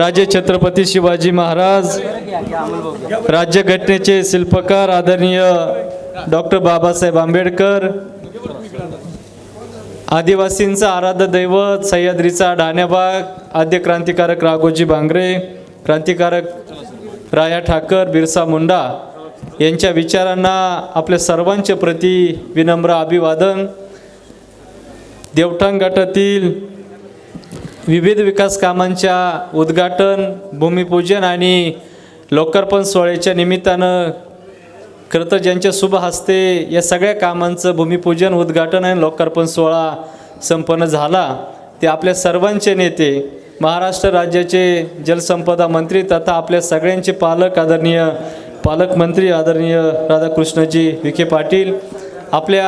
राजे छत्रपती शिवाजी महाराज राज्यघटनेचे शिल्पकार आदरणीय डॉक्टर बाबासाहेब आंबेडकर आदिवासींचा आराध्य दैवत सह्याद्रीचा डाण्याबाग आद्य क्रांतिकारक राघोजी बांगरे क्रांतिकारक राया ठाकर बिरसा मुंडा यांच्या विचारांना आपल्या सर्वांच्या प्रती विनम्र अभिवादन. देवठाण गटातील विविध विकास कामांच्या उद्घाटन भूमिपूजन आणि लोकार्पण सोहळ्याच्या निमित्तानं खरं तर ज्यांच्या शुभ हस्ते या सगळ्या कामांचं भूमिपूजन उद्घाटन आणि लोकार्पण सोहळा संपन्न झाला. ते आपल्या सर्वांचे नेते महाराष्ट्र राज्याचे जलसंपदा मंत्री तथा आपल्या सगळ्यांचे पालक आदरणीय पालकमंत्री आदरणीय राधाकृष्णजी विखे पाटील आपल्या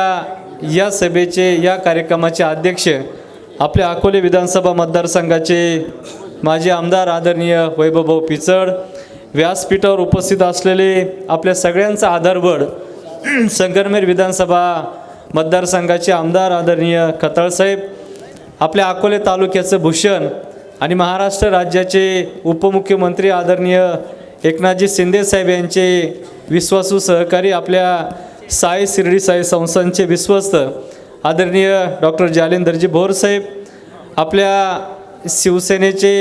या सभेचे या कार्यक्रमाचे अध्यक्ष आपल्या अकोले विधानसभा मतदारसंघाचे माजी आमदार आदरणीय वैभवभाऊ पिचड व्यासपीठावर उपस्थित असलेले आपल्या सगळ्यांचा आधारबळ संगमनेर विधानसभा मतदारसंघाचे आमदार आदरणीय खताळसाहेब आपल्या अकोले तालुक्याचं भूषण आणि महाराष्ट्र राज्याचे उपमुख्यमंत्री आदरणीय एकनाथजी शिंदे साहेब यांचे विश्वासू सहकारी आपल्या साई शिर्डी साई संस्थांचे विश्वस्त आदरणीय डॉक्टर जालिंदरजी भोर साहेब आपल्या शिवसेनेचे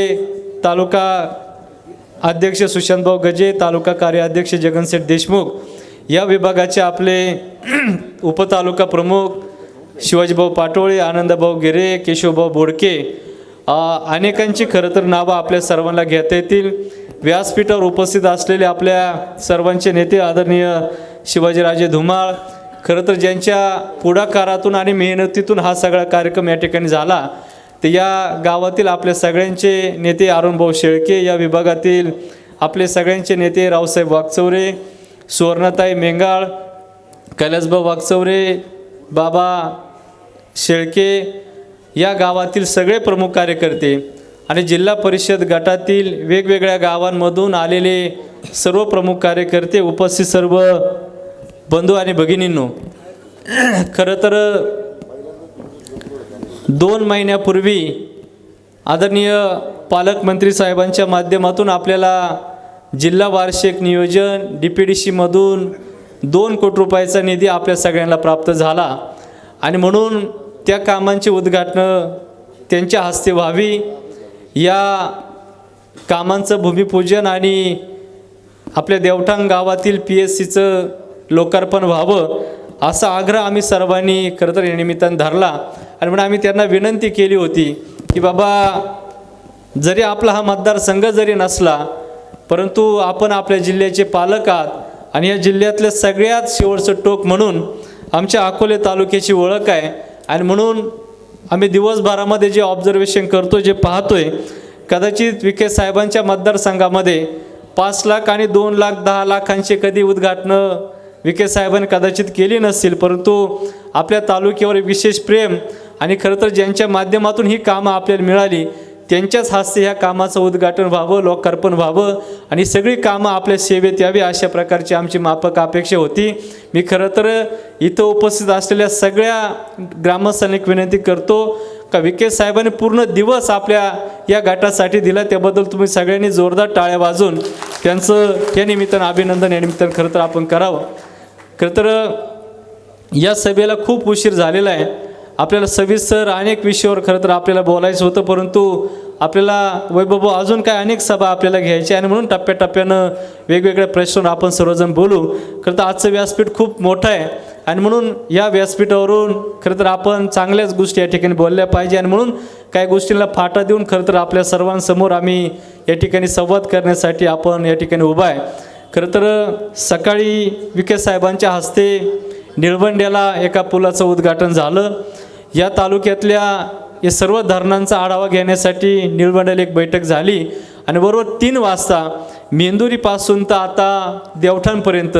तालुका अध्यक्ष सुशांतभाऊ गजे तालुका कार्याध्यक्ष जगनसेठ देशमुख या विभागाचे आपले उपतालुका प्रमुख शिवाजीभाऊ पाटोळे आनंदभाऊ गिरे केशवभाऊ बोडके अनेकांची खरं तर नावं आपल्या सर्वांना घेता येतील. व्यासपीठावर उपस्थित असलेले आपल्या सर्वांचे नेते आदरणीय शिवाजीराजे धुमाळ खरं तर ज्यांच्या पुढाकारातून आणि मेहनतीतून हा सगळा कार्यक्रम या ठिकाणी झाला तर या गावातील आपल्या सगळ्यांचे नेते अरुणभाऊ शेळके या विभागातील आपले सगळ्यांचे नेते रावसाहेब वागचौरे सुवर्णताई मेंगाळ कैलासभाऊ वागचौरे बाबा शेळके या गावातील सगळे प्रमुख कार्यकर्ते आणि जिल्हा परिषद गटातील वेगवेगळ्या गावांमधून आलेले सर्व प्रमुख कार्यकर्ते उपस्थित सर्व बंधू आणि भगिनींनो खरं तर दोन महिन्यापूर्वी आदरणीय पालकमंत्री साहेबांच्या माध्यमातून आपल्याला जिल्हा वार्षिक नियोजन डी पी डी सीमधून दोन कोटी रुपयाचा निधी आपल्या सगळ्यांना प्राप्त झाला. आणि म्हणून त्या कामांची उद्घाटनं त्यांच्या हस्ते व्हावी. या कामांचं भूमिपूजन आणि आपल्या देवठाण गावातील पी एस सीचं लोकार्पण व्हावं असा आग्रह आम्ही सर्वांनी खरं तर या निमित्तानं धरला. आणि म्हणून आम्ही त्यांना विनंती केली होती की बाबा जरी आपला हा मतदारसंघ जरी नसला परंतु आपण आपल्या जिल्ह्याचे पालक आहात आणि या जिल्ह्यातल्या सगळ्यात शेवटचं टोक म्हणून आमच्या अकोले तालुक्याची ओळख आहे. आणि म्हणून आम्ही दिवसभरामध्ये जे ऑब्झर्वेशन करतो जे पाहतोय कदाचित विखे साहेबांच्या मतदारसंघामध्ये पाच लाख आणि दोन लाख दहा लाखांचे कधी उद्घाटनं विखे साहेबांनी कदाचित केली नसतील परंतु आपल्या तालुक्यावर विशेष प्रेम आणि खरं तर ज्यांच्या माध्यमातून ही कामं आपल्याला मिळाली त्यांच्याच हस्ते ह्या कामाचं उद्घाटन व्हावं लोकार्पण व्हावं आणि सगळी कामं आपल्या सेवेत यावी अशा प्रकारची आमची माफक अपेक्षा होती. मी खरं तर इथं उपस्थित असलेल्या सगळ्या ग्रामस्थांना एक विनंती करतो का विके साहेबांनी पूर्ण दिवस आपल्या या गटासाठी दिला त्याबद्दल तुम्ही सगळ्यांनी जोरदार टाळ्या वाजून त्यांचं या निमित्तानं अभिनंदन या निमित्तानं खरं तर आपण करावं. खरं तर या सभेला खूप उशीर झालेला आहे. आपल्याला सविस्तर अनेक विषयावर खरं तर आपल्याला बोलायचं होतं परंतु आपल्याला वैभव अजून काय अनेक सभा आपल्याला घ्यायची आणि म्हणून टप्प्याटप्प्यानं वेगवेगळ्या प्रश्नावर आपण सर्वजण बोलू. खरं तर आजचं व्यासपीठ खूप मोठं आहे आणि म्हणून या व्यासपीठावरून खरं तर आपण चांगल्याच गोष्टी या ठिकाणी बोलल्या पाहिजे आणि म्हणून काही गोष्टींना फाटा देऊन खरं तर आपल्या सर्वांसमोर आम्ही या ठिकाणी संवाद करण्यासाठी आपण या ठिकाणी उभा आहे. खरं तर सकाळी विखे साहेबांच्या हस्ते निळवंड्याला एका पुलाचं उद्घाटन झालं. या तालुक्यातल्या या सर्व धरणांचा आढावा घेण्यासाठी निळवंड्याला एक बैठक झाली आणि बरोबर तीन वाजता मेंदुरीपासून तर आता देवठाणपर्यंत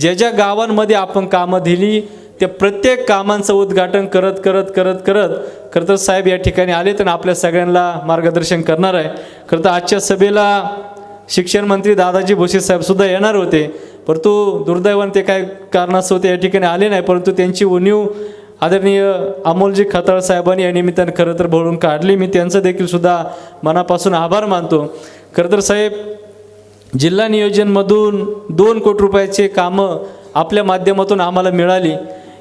ज्या ज्या गावांमध्ये आपण कामं दिली त्या प्रत्येक कामांचं उद्घाटन करत करत करत करत खरं तर साहेब या ठिकाणी आले तर आपल्या सगळ्यांना मार्गदर्शन करणार आहे. खरं तर आजच्या सभेला शिक्षण मंत्री दादाजी भुसे साहेब सुद्धा येणार होते परंतु दुर्दैवाने ते काय कारणास्तव ते या ठिकाणी आले नाही परंतु त्यांची उणीव आदरणीय अमोलजी खताळ साहेबांनी या निमित्तानं खरं तर भरून काढली. मी त्यांचं देखील सुद्धा मनापासून आभार मानतो. खरं तर साहेब जिल्हा नियोजनमधून दोन कोटी रुपयाचे कामं आपल्या माध्यमातून आम्हाला मिळाली.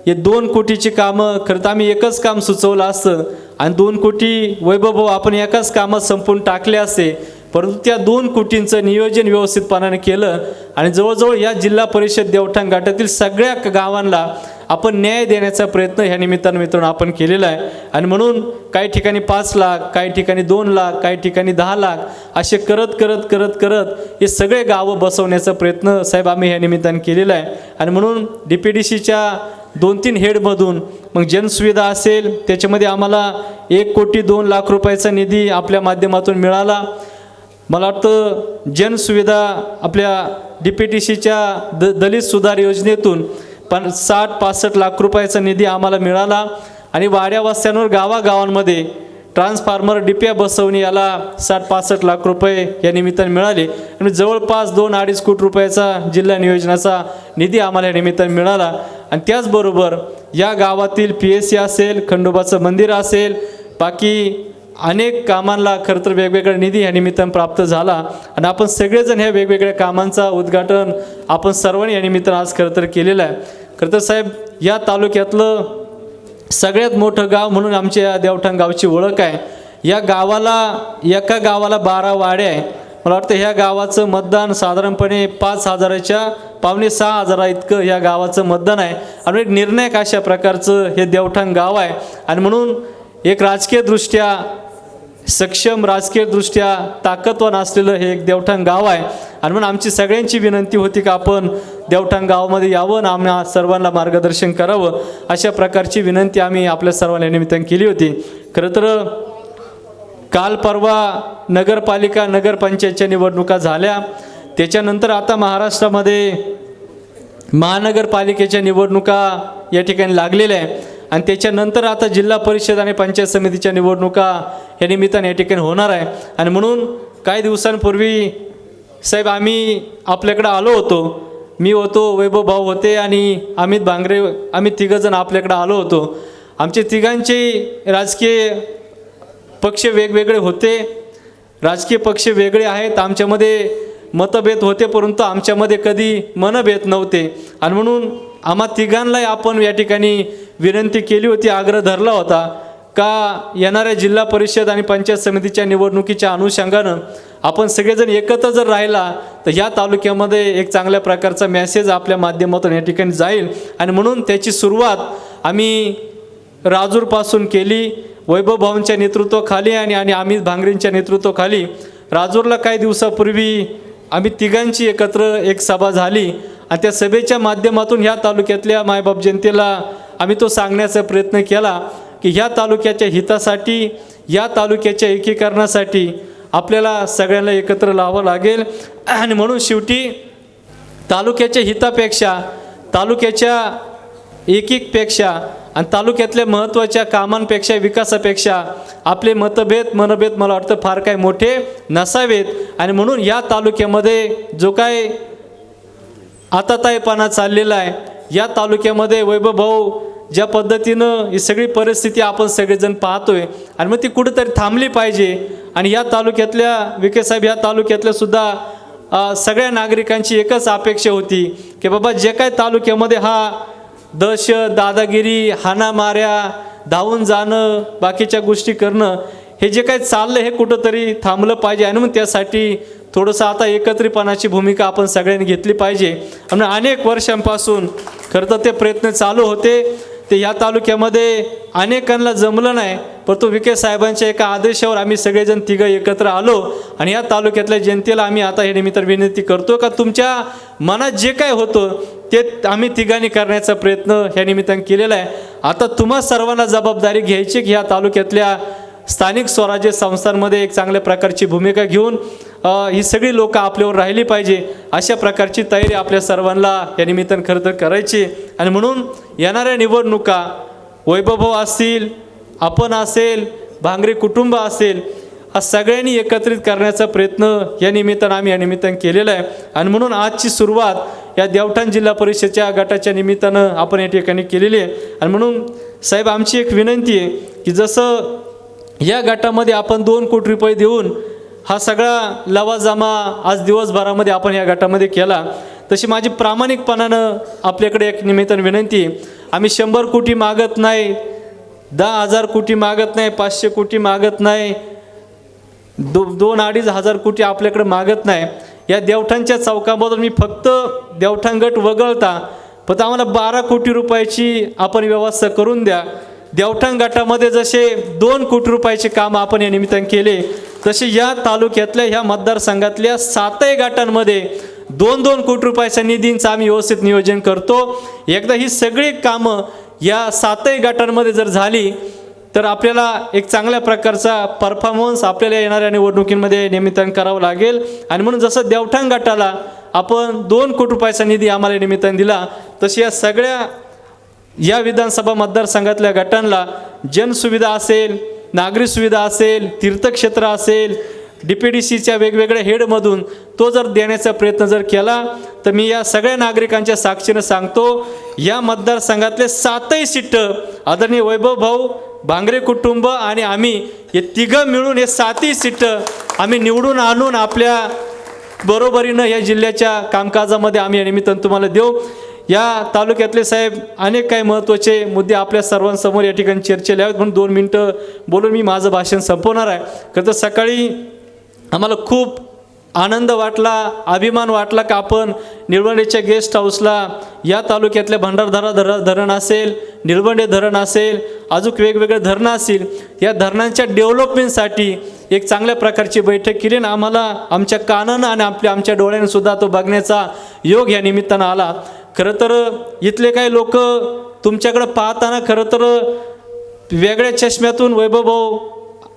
हे दोन कोटीची कामं खरं तर आम्ही एकच काम सुचवलं असतं आणि दोन कोटी वैभव आपण एकाच कामात संपून टाकले असते. परंतु त्या दोन कोटींचं नियोजन व्यवस्थितपणाने केलं आणि जवळजवळ या जिल्हा परिषद देवठाण गाठातील सगळ्या गावांना आपण न्याय देण्याचा प्रयत्न ह्या निमित्तानं मित्रांनो आपण केलेला आहे. आणि म्हणून काही ठिकाणी पाच लाख काही ठिकाणी दोन लाख काही ठिकाणी दहा लाख असे करत करत करत करत हे सगळे गावं बसवण्याचा प्रयत्न साहेब आम्ही ह्या निमित्तानं केलेला आहे. आणि म्हणून डी पी डी सीच्या दोन तीन हेडमधून मग जनसुविधा असेल त्याच्यामध्ये आम्हाला एक कोटी दोन लाख रुपयाचा निधी आपल्या माध्यमातून मिळाला. मला वाटतं जनसुविधा आपल्या डी पी टी सीच्या द दलित सुधार योजनेतून पण साठ पासष्ट लाख रुपयाचा निधी आम्हाला मिळाला. आणि वाड्यावास्त्यांवर गावागावांमध्ये ट्रान्सफॉर्मर डिप्या बसवणे याला साठ पासष्ट लाख रुपये या निमित्ताने मिळाले. आणि जवळपास दोन अडीच कोटी रुपयाचा जिल्हा नियोजनाचा निधी आम्हाला या निमित्ताने मिळाला. आणि त्याचबरोबर या गावातील पी एस सी असेल खंडोबाचं मंदिर असेल बाकी अनेक कामांना खरं तर वेगवेगळा निधी या निमित्तानं प्राप्त झाला. आणि आपण सगळेजण ह्या वेगवेगळ्या कामांचा उद्घाटन आपण सर्वांनी या निमित्तानं आज खरं तर केलेलं आहे. खरं तर साहेब या तालुक्यातलं सगळ्यात मोठं गाव म्हणून आमच्या या देवठाण गावची ओळख आहे. या गावाला एका गावाला बारा वाड्या आहे. मला वाटतं ह्या गावाचं मतदान साधारणपणे पाच हजाराच्या पावणे सहा हजारा इतकं ह्या गावाचं मतदान आहे. आणि एक निर्णायक अशा प्रकारचं हे देवठाण गाव आहे. आणि म्हणून एक राजकीयदृष्ट्या सक्षम राजकीयदृष्ट्या ताकदवान असलेलं हे एक देवठाण गाव आहे. आणि म्हणून आमची सगळ्यांची विनंती होती का आपण देवठाण गावामध्ये यावं आणि आम्हा सर्वांना मार्गदर्शन करावं अशा प्रकारची विनंती आम्ही आपल्या सर्वांना निमित्तानं केली होती. खरं तर काल परवा नगरपालिका नगरपंचायतच्या निवडणुका झाल्या. त्याच्यानंतर आता महाराष्ट्रामध्ये महानगरपालिकेच्या निवडणुका या ठिकाणी लागलेल्या आहे आणि त्याच्यानंतर आता जिल्हा परिषद आणि पंचायत समितीच्या निवडणुका या निमित्ताने या ठिकाणी होणार आहे. आणि म्हणून काही दिवसांपूर्वी साहेब आम्ही आपल्याकडं आलो होतो. मी होतो वैभव भाऊ होते आणि अमित भांगरे आम्ही तिघंजण आपल्याकडं आलो होतो. आमचे तिघांचे राजकीय पक्ष वेगवेगळे होते. राजकीय पक्ष वेगळे आहेत. आमच्यामध्ये मतभेद होते परंतु आमच्यामध्ये कधी मनभेद नव्हते. आणि म्हणून आम्हा तिघांनाही आपण या ठिकाणी विनंती केली होती आग्रह धरला होता का येणाऱ्या जिल्हा परिषद आणि पंचायत समितीच्या निवडणुकीच्या अनुषंगानं आपण सगळेजण एकत्र जर राहिला तर ह्या तालुक्यामध्ये एक चांगल्या प्रकारचा मेसेज आपल्या माध्यमातून या ठिकाणी जाईल. आणि म्हणून त्याची सुरुवात आम्ही राजूरपासून केली वैभव भाऊंच्या नेतृत्वाखाली आणि आणि अमित भांगरेंच्या नेतृत्वाखाली. राजूरला काही दिवसापूर्वी आम्ही तिघांची एकत्र एक सभा झाली. आणि त्या सभेच्या माध्यमातून ह्या तालुक्यातल्या मायबाप जनतेला आम्ही तो सांगण्याचा प्रयत्न केला की ह्या तालुक्याच्या हितासाठी या तालुक्याच्या एकीकरणासाठी आपल्याला सगळ्यांना एकत्र लावावं लागेल. आणि म्हणून शेवटी तालुक्याच्या हितापेक्षा तालुक्याच्या एकीकपेक्षा आणि तालुक्यातल्या महत्त्वाच्या कामांपेक्षा विकासापेक्षा आपले मतभेद मनभेद मला वाटतं फार काय मोठे नसावेत. आणि म्हणून या तालुक्यामध्ये जो काय आता ताईपणा चाललेला आहे. या तालुक्यामध्ये वैभव भाऊ ज्या पद्धतीनं ही सगळी परिस्थिती आपण सगळेजण पाहतोय आणि मग ती कुठेतरी थांबली पाहिजे. आणि या तालुक्यातल्या विखे साहेब या तालुक्यातल्या सुद्धा सगळ्या नागरिकांची एकच अपेक्षा होती की बाबा जे काय तालुक्यामध्ये हा दहशत दादागिरी हाणामाऱ्या धावून जाणं बाकीच्या गोष्टी करणं हे जे काही चाललं हे कुठंतरी थांबलं पाहिजे. आणि मग त्यासाठी थोडंसं आता एकत्रितपणाची भूमिका आपण सगळ्यांनी घेतली पाहिजे. आणि अनेक वर्षांपासून खरं तर ते प्रयत्न चालू होते. ते या तालुक्यामध्ये अनेकांना जमलं नाही. परंतु विखे साहेबांच्या एका आदेशावर आम्ही सगळेजण तिघं एकत्र आलो. आणि या तालुक्यातल्या जनतेला आम्ही आता हे निमित्त विनंती करतो का तुमच्या मनात जे काय होतं ते आम्ही तिघांनी करण्याचा प्रयत्न ह्या निमित्तानं केलेला आहे. आता तुम्हा सर्वांना जबाबदारी घ्यायची की ह्या तालुक्यातल्या स्थानिक स्वराज्य संस्थांमध्ये एक चांगल्या प्रकारची भूमिका घेऊन ही सगळी लोकं आपल्यावर राहिली पाहिजे अशा प्रकारची तयारी आपल्या सर्वांना या निमित्तानं खरं तर करायची आणि म्हणून येणाऱ्या निवडणुका वैभव असतील आपण असेल भांगरे कुटुंब असेल हा सगळ्यांनी एकत्रित करण्याचा प्रयत्न या निमित्तानं आम्ही या निमित्तानं केलेला आहे. आणि म्हणून आजची सुरुवात या देवठाण जिल्हा परिषदेच्या गटाच्या निमित्तानं आपण या ठिकाणी केलेली आहे. आणि म्हणून साहेब आमची एक विनंती आहे की जसं या गटामध्ये आपण दोन कोटी रुपये देऊन हा सगळा लवाजमा आज दिवसभरामध्ये आपण या गटामध्ये केला. तशी माझी प्रामाणिकपणानं आपल्याकडे एक निमित्तानं विनंती आम्ही शंभर कोटी मागत नाही दहा हजार कोटी मागत नाही पाचशे कोटी मागत नाही दो दोन अडीच हजार कोटी आपल्याकडे मागत नाही. या देवठांच्या चौकामधून मी फक्त देवठाण गट वगळता फक्त आम्हाला बारा कोटी रुपयाची आपण व्यवस्था करून द्या. देवठण गटामध्ये जसे दोन कोटी रुपयाचे काम आपण या निमित्तानं केले तसे या तालुक्यातल्या ह्या मतदारसंघातल्या सातही गटांमध्ये दोन दोन कोटी रुपयाच्या निधींचं आम्ही व्यवस्थित नियोजन करतो. एकदा ही सगळी कामं या सातही गटांमध्ये जर झाली तर आपल्याला एक चांगल्या प्रकारचा परफॉर्मन्स आपल्याला येणाऱ्या निवडणुकीमध्ये निमित्तानं करावं लागेल. आणि म्हणून जसं देवठाण गटाला आपण दोन कोटी रुपयाचा निधी आम्हाला निमित्तानं दिला तशी या सगळ्या या विधानसभा मतदारसंघातल्या गटांना जनसुविधा असेल नागरी सुविधा असेल तीर्थक्षेत्र असेल डी पी डी सीच्या वेगवेगळ्या हेडमधून तो जर देण्याचा प्रयत्न जर केला तर मी या सगळ्या नागरिकांच्या साक्षीनं सांगतो या मतदारसंघातले सातही सीट आदरणीय वैभव भाऊ भांगरे कुटुंब आणि आम्ही हे तिघं मिळून हे सातही सीट आम्ही निवडून आणून आपल्या बरोबरीनं या जिल्ह्याच्या कामकाजामध्ये आम्ही या निमित्तानं तुम्हाला देऊ. या तालुक्यातले साहेब अनेक काही महत्त्वाचे मुद्दे आपल्या सर्वांसमोर या ठिकाणी चर्चेले आहेत म्हणून दोन मिनटं बोलून मी माझं भाषण संपवणार आहे. खरं तर सकाळी आम्हाला खूप आनंद वाटला अभिमान वाटला का आपण निळवंडेच्या गेस्ट हाऊसला या तालुक्यातल्या भंडारधारा धर धरण असेल निळवंडे धरण असेल अजून वेगवेगळे धरणं असतील या धरणांच्या डेव्हलपमेंटसाठी एक चांगल्या प्रकारची बैठक केली आणि आम्हाला आमच्या कानानं आणि आपल्या आमच्या डोळ्यांनीसुद्धा तो बघण्याचा योग या निमित्तानं आला. खरं तर इथले काही लोक तुमच्याकडं पाहताना खरं तर वेगळ्या चष्म्यातून वैभवभाऊ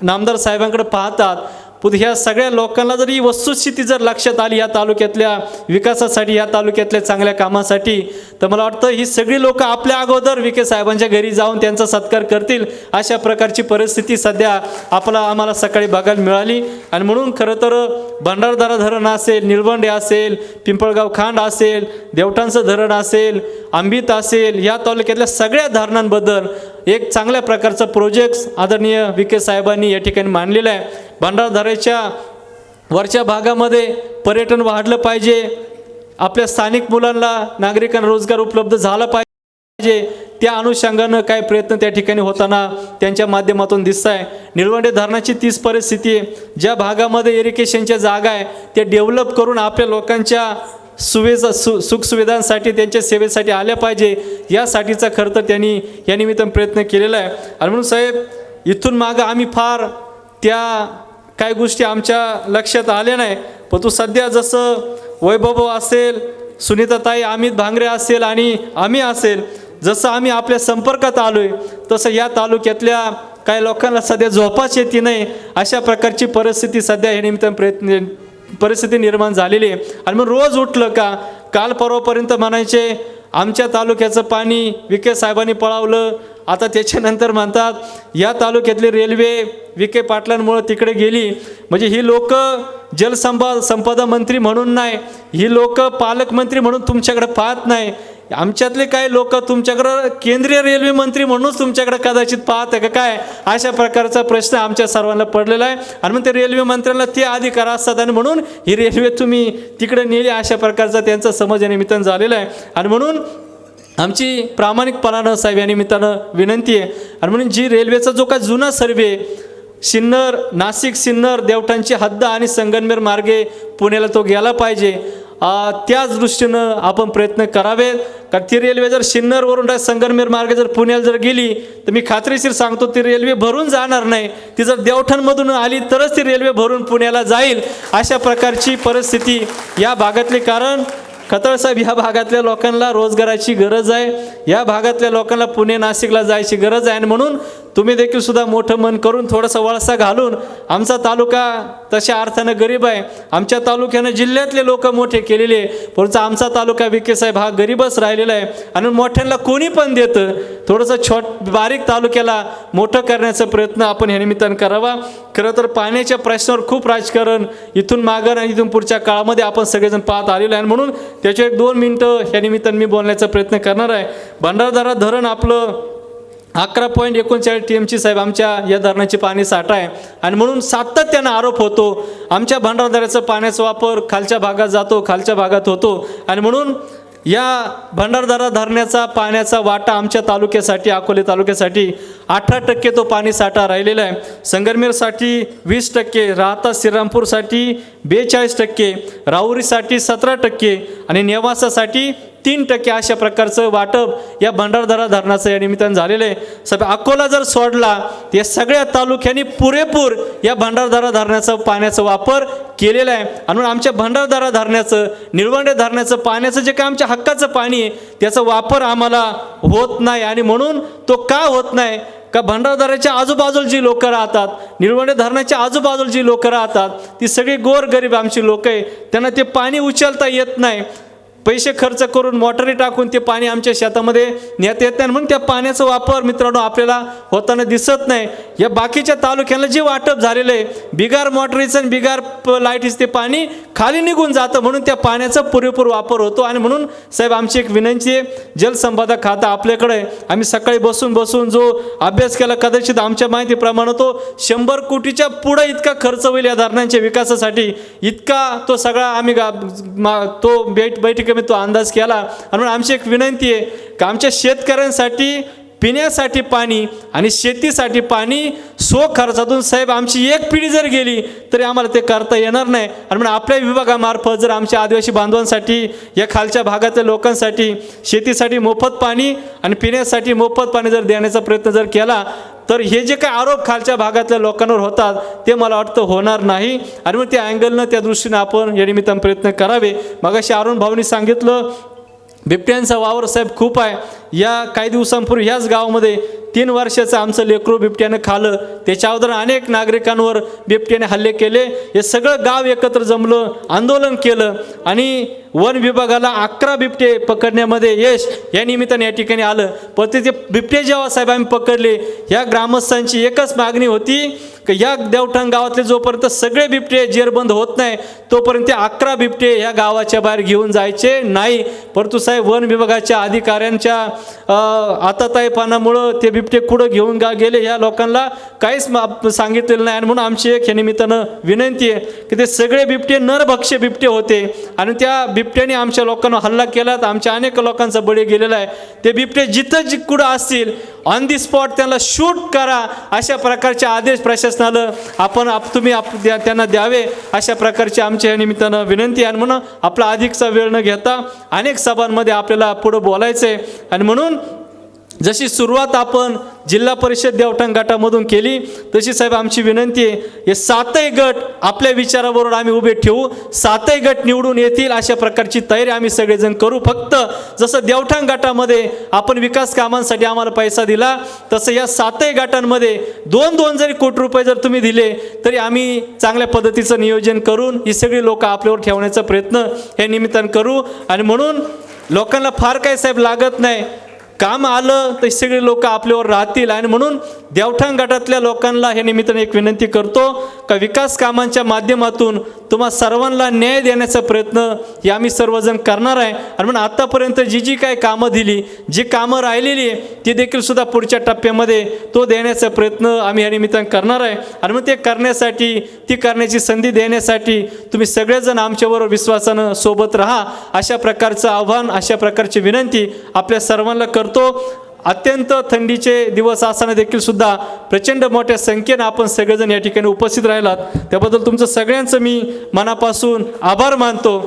नामदार साहेबांकडे पाहतात. पण ह्या सगळ्या लोकांना जर ही वस्तुस्थिती जर लक्षात आली या तालुक्यातल्या विकासासाठी या तालुक्यातल्या चांगल्या कामासाठी तर मला वाटतं ही सगळी लोक आपल्या अगोदर विखे साहेबांच्या घरी जाऊन त्यांचा सत्कार करतील. अशा प्रकारची परिस्थिती सध्या आपला आम्हाला सकाळी बघायला मिळाली. आणि म्हणून खरं तर भंडारदारा धरण असेल निळवंडे असेल पिंपळगाव खांड असेल देवटांचं धरण असेल आंबीत असेल या तालुक्यातल्या सगळ्या धरणांबद्दल एक चांगल्या प्रकारचा प्रोजेक्ट आदरणीय विखे साहेबांनी या ठिकाणी मांडलेला आहे. भंडारधारेच्या वरच्या भागामध्ये पर्यटन वाढलं पाहिजे. आपल्या स्थानिक मुलांना नागरिकांना रोजगार उपलब्ध झाला पाहिजे. त्या अनुषंगानं काय प्रयत्न त्या ठिकाणी होताना त्यांच्या माध्यमातून दिसत आहे निळवंडे धरणाची तीच परिस्थिती आहे. ज्या भागामध्ये इरिगेशनच्या जागा आहे त्या डेव्हलप करून आपल्या लोकांच्या सुविधा सु सुखसुविधांसाठी त्यांच्या सेवेसाठी आल्या पाहिजे. यासाठीचा खर्च त्यांनी या निमित्तानं प्रयत्न केलेला आहे. आणि म्हणून साहेब इथून मागं आम्ही फार त्या काही गोष्टी आमच्या लक्षात आल्या नाही पण तू सध्या जसं वैभव असेल सुनीताताई अमित भांगरे असेल आणि आम्ही असेल जसं आम्ही आपल्या संपर्कात आलो आहे तसं या तालुक्यातल्या काही लोकांना सध्या झोपाच येते नाही अशा प्रकारची परिस्थिती सध्या हे निमित्तानं प्रयत्न परिस्थिती निर्माण झालेली आहे. आणि मग रोज उठलं का? काल परवापर्यंत म्हणायचे आमच्या तालुक्याचं पाणी विखे साहेबांनी पळावलं आता त्याच्यानंतर म्हणतात या तालुक्यातली रेल्वे विखे पाटलांमुळं तिकडे गेली. म्हणजे ही लोक जलसंपा संपदा मंत्री म्हणून नाही ही लोक पालकमंत्री म्हणून तुमच्याकडे पाहत नाही. आमच्यातले काही लोक तुमच्याकडं केंद्रीय रेल्वे मंत्री म्हणूनच तुमच्याकडे कदाचित पाहत आहे का काय? अशा प्रकारचा प्रश्न आमच्या सर्वांना पडलेला आहे. आणि मग ते रेल्वे मंत्र्यांना ते अधिकार असतात आणि म्हणून ही रेल्वे तुम्ही तिकडे नेली अशा प्रकारचा त्यांचा समज या निमित्तानं झालेला आहे. आणि म्हणून आमची प्रामाणिकपणानं साहेब या निमित्तानं विनंती आहे. आणि म्हणून जी रेल्वेचा जो काय जुना सर्वे सिन्नर नाशिक सिन्नर देवठांची हद्द आणि संगनमेर मार्गे पुण्याला तो गेला पाहिजे त्याच दृष्टीनं आपण प्रयत्न करावेत कारण ती रेल्वे जर सिन्नरवरून संगनमेर मार्गे जर पुण्याला जर गेली तर मी खात्रीशीर सांगतो ती रेल्वे भरून जाणार नाही. ती जर देवठाणमधून आली तरच ती रेल्वे भरून पुण्याला जाईल. अशा प्रकारची परिस्थिती या भागातली. कारण खतळसाहेब ह्या भागातल्या लोकांना रोजगाराची गरज आहे. या भागातल्या लोकांना पुणे नाशिकला जायची गरज आहे आणि म्हणून तुम्ही देखील सुद्धा मोठं मन करून थोडासा वळसा घालून आमचा तालुका तशा अर्थानं गरीब आहे. आमच्या तालुक्यानं जिल्ह्यातले लोक मोठे केलेले परंतु आमचा तालुका विखे साहेब हा गरीबच राहिलेला आहे. आणि मोठ्यांना कोणी पण देतं थोडंसं छोट बारीक तालुक्याला मोठं करण्याचा प्रयत्न आपण ह्या निमित्तानं करावा. खरं तर पाण्याच्या प्रश्नावर खूप राजकारण इथून मागं आणि इथून पुढच्या काळामध्ये आपण सगळेजण पाहत आलेलो आहे. म्हणून त्याचे एक दोन मिनटं ह्या निमित्तानं मी बोलण्याचा प्रयत्न करणार आहे. भंडारदारा धरण आपलं अकरा पॉईंट एकोणचाळीस टी एमची साहेब आमच्या या धरणाची पाणी साठा आहे. आणि म्हणून सातत्यानं आरोप होतो. आमच्या भंडारदऱ्याचा पाण्याचा वापर खालच्या भागात जातो खालच्या भागात होतो. आणि म्हणून या भंडारदरा धरणाचा पाण्याचा वाटा आमच्या तालुक्यासाठी अकोले तालुक्यासाठी अठरा टक्के तो पाणी साठा राहिलेला आहे. संगरमेरसाठी वीस टक्के राहता श्रीरामपूरसाठी बेचाळीस टक्के राहुरीसाठी सतरा टक्के आणि नेवासासाठी तीन टक्के अशा प्रकारचं वाटप या भंडारदरा धरणाचं या निमित्तानं झालेलं आहे. सब अकोला जर सोडला तर या सगळ्या तालुक्यांनी पुरेपूर या भंडारदरा धरणाचं पाण्याचा वापर केलेला आहे. आणि म्हणून आमच्या भंडारदरा धरणाचं निळवंडे धरणाचं पाण्याचं जे काय आमच्या हक्काचं पाणी आहे त्याचा वापर आम्हाला होत नाही. आणि म्हणून तो का होत नाही? का भंडारदाराच्या आजूबाजूला जी लोकं राहतात निळवंडे धरणाच्या आजूबाजूला जी लोकं राहतात ती सगळी गोरगरीब आमची लोक आहे त्यांना ते पाणी उचलता येत नाही. पैसे खर्च करून मोटरी टाकून ते पाणी आमच्या शेतामध्ये नेता येत नाही. म्हणून त्या पाण्याचा वापर मित्रांनो आपल्याला होताना दिसत नाही. या बाकीच्या तालुक्यांना जे वाटप झालेलं आहे बिगार मोटरीचं आणि बिगार प- लाईटीचं ते पाणी खाली निघून जातं म्हणून त्या पाण्याचा पुरेपूर वापर होतो. आणि म्हणून साहेब आमची एक विनंती आहे जलसंपदा खाता आपल्याकडे आम्ही सकाळी बसून बसून जो अभ्यास केला कदाचित आमच्या माहितीप्रमाणे तो शंभर कोटीच्या पुढं इतका खर्च होईल या धरणांच्या विकासासाठी. इतका तो सगळा आम्ही गा- मा- तो बैठ कमी तो अंदाज केला. आणि म्हणून आमची एक विनंती आहे का आमच्या शेतकऱ्यांसाठी पिण्यासाठी पाणी आणि शेतीसाठी पाणी सो खर्चातून साहेब आमची एक पिढी जर गेली तरी आम्हाला ते करता येणार नाही. आणि म्हणून आपल्या विभागामार्फत जर आमच्या आदिवासी बांधवांसाठी या खालच्या भागातल्या लोकांसाठी शेतीसाठी मोफत पाणी आणि पिण्यासाठी मोफत पाणी जर देण्याचा प्रयत्न जर केला तर हे जे काय आरोप खालच्या भागातल्या लोकांवर होतात ते मला वाटतं होणार नाही. आणि मग त्या अँगलनं त्या दृष्टीनं आपण या निमित्तानं प्रयत्न करावे. मगाशी अरुण भाऊनी सांगितलं बिबट्यांचा वावर साहेब खूप आहे. या काही दिवसांपूर्वी ह्याच गावामध्ये तीन वर्षाचं आमचं लेकरू बिबट्यानं खालं. त्याच्या अगोदर अनेक नागरिकांवर बिबट्याने हल्ले केले. हे सगळं गाव एकत्र जमलं आंदोलन केलं आणि वन विभागाला अकरा बिबटे पकडण्यामध्ये यश या निमित्ताने या ठिकाणी आलं. पण ते ते बिबटे जेव्हा साहेब आम्ही पकडले या ग्रामस्थांची एकच मागणी होती की या देवठाण गावातले जोपर्यंत सगळे बिबटे जेरबंद होत नाही तोपर्यंत ते अकरा बिबटे या गावाच्या बाहेर घेऊन जायचे नाही. परंतु साहेब वन विभागाच्या अधिकाऱ्यांच्या आताताईपणामुळं ते बिबटे कुठं घेऊन गा गेले ह्या लोकांना काहीच मा- सांगितलेलं नाही. आणि म्हणून आमची एक या निमित्तानं विनंती आहे की ते सगळे बिबटे नरभक्ष बिबटे होते. आणि त्या बिबट्याने आमच्या लोकांना हल्ला केला तर आमच्या अनेक लोकांचा बळी गेलेला आहे. ते बिबटे जिथं जि कुठं असतील ऑन दी स्पॉट त्यांना शूट करा अशा प्रकारचे आदेश प्रशासनाला आपण आप तुम्ही आप द्या- त्यांना द्यावे अशा प्रकारची आमच्या या निमित्तानं विनंती आहे. आणि म्हणून आपला अधिकचा वेळ न घेता अनेक सभांमध्ये आपल्याला पुढं बोलायचं आहे आणि म्हणून जशी सुरुवात आपण जिल्हा परिषद देवठाण गटामधून केली तशी साहेब आमची विनंती आहे हे सातही गट आपल्या विचाराबरोबर आम्ही उभे ठेवू सातही गट निवडून येतील अशा प्रकारची तयारी आम्ही सगळेजण करू. फक्त जसं देवठाण गटामध्ये आपण विकास कामांसाठी आम्हाला पैसा दिला तसं या सातही गटांमध्ये दोन दोन जरी कोटी रुपये जर तुम्ही दिले तरी आम्ही चांगल्या पद्धतीचं नियोजन करून ही सगळी लोकं आपल्यावर ठेवण्याचा प्रयत्न हे निमित्तानं करू. आणि म्हणून लोकांना फार काही साहेब लागत नाही. काम आलं तर सगळे लोक आपल्यावर राहतील. आणि म्हणून देवठाण गटातल्या लोकांना हे निमित्ताने एक विनंती करतो का विकास कामांच्या माध्यमातून तुम्हा सर्वांना न्याय देण्याचा प्रयत्न हे आम्ही सर्वजण करणार आहे. आणि म्हणून आत्तापर्यंत जी जी काय कामं दिली जी कामं राहिलेली आहे ती देखील सुद्धा पुढच्या टप्प्यामध्ये तो देण्याचा प्रयत्न आम्ही या निमित्तानं करणार आहे. आणि मग ते करण्यासाठी ती करण्याची संधी देण्यासाठी तुम्ही सगळेजण आमच्याबरोबर विश्वासानं सोबत राहा. अशा प्रकारचं आव्हान अशा प्रकारची विनंती आपल्या सर्वांना करतो. अत्यंत थंडीचे दिवस असताना देखील सुद्धा प्रचंड मोठ्या संख्येनं आपण सगळेजण या ठिकाणी उपस्थित राहिलात. त्याबद्दल तुमचं सगळ्यांचं मी मनापासून आभार मानतो.